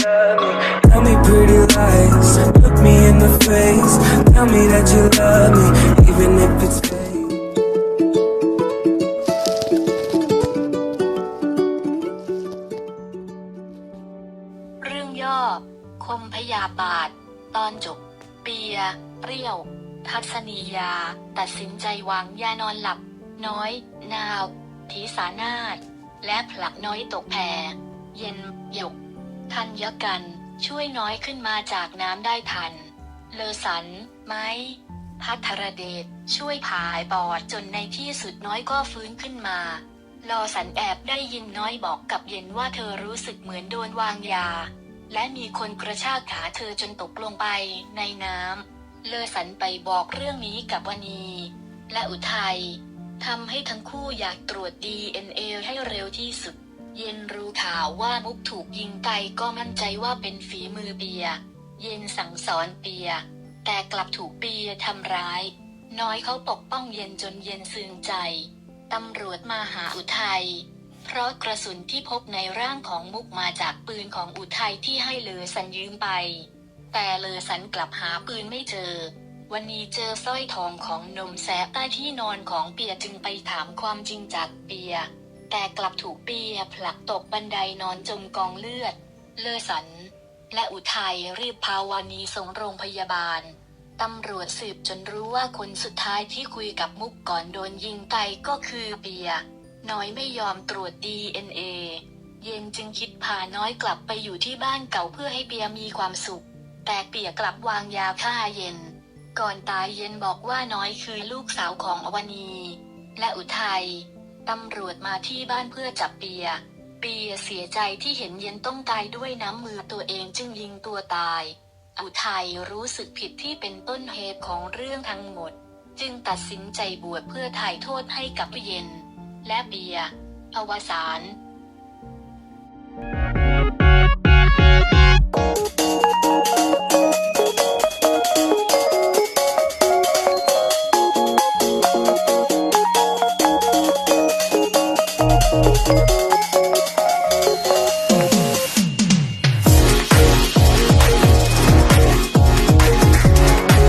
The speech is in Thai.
Tell me pretty lies. Look me in the face. Tell me that you love me, even if it's fake. เรื่องย่อ คมพยาบาท ตอนจบ เปีย เปรี้ยว ทัศนียา ตัดสินใจวางยานอนหลับ น้อย นาว ทีสานาถและผลักน้อยตกแพเย็นหยก ทันยกัน ช่วยน้อยขึ้นมาจากน้ำได้ทัน เลอสัน ไม้พัทรเดชช่วยผายปอดจนในที่สุดน้อยก็ฟื้นขึ้นมา ลอสันแอบได้ยินน้อยบอกกับเย็นว่าเธอรู้สึกเหมือนโดนวางยา และมีคนกระชากขาเธอจนตกลงไปในน้ำเลอสันไปบอกเรื่องนี้กับวนีและอุทัยทำให้ทั้งคู่อยากตรวจ DNA ให้เร็วที่สุด เย็นรู้ข่าวว่ามุกถูกยิงไตก็มั่นใจว่าเป็นฝีมือเปีย เย็นสั่งสอนเปีย แต่กลับถูกเปียทำร้าย น้อยเขาปกป้องเย็นจนเย็นซึ้งใจตำรวจมาหาอุทัย เพราะกระสุนที่พบในร่างของมุกมาจากปืนของอุทัยที่ให้เลอสันยืมไป แต่เลอสันกลับหาปืนไม่เจอ วันนี้เจอสร้อยทองของนมแสบใต้ที่นอนของเปียจึงไปถามความจริงจากเปีย แต่กลับถูกเปียผลักตกบันไดนอนจมกองเลือด เลอสัน และอุทัยรีบพาวานีส่งโรงพยาบาล ตำรวจสืบจนรู้ว่าคนสุดท้ายที่คุยกับมุกก่อนโดนยิงไตก็คือเปีย น้อยไม่ยอมตรวจ DNA เย็นจึงคิดพาน้อยกลับไปอยู่ที่บ้านเก่าเพื่อให้เปียมีความสุข แต่เปียกลับวางยาฆ่าเย็น ก่อนตายเย็นบอกว่าน้อยคือลูกสาวของอวนีและอุทัย ตำรวจมาที่บ้านเพื่อจับเปีย เปียเสียใจที่เห็นเย็นต้องตายด้วยน้ำมือตัวเองจึงยิงตัวตาย อุทัยรู้สึกผิดที่เป็นต้นเหตุของเรื่องทั้งหมด จึงตัดสินใจบวชเพื่อถ่ายโทษให้กับเย็น และเปีย อวสาน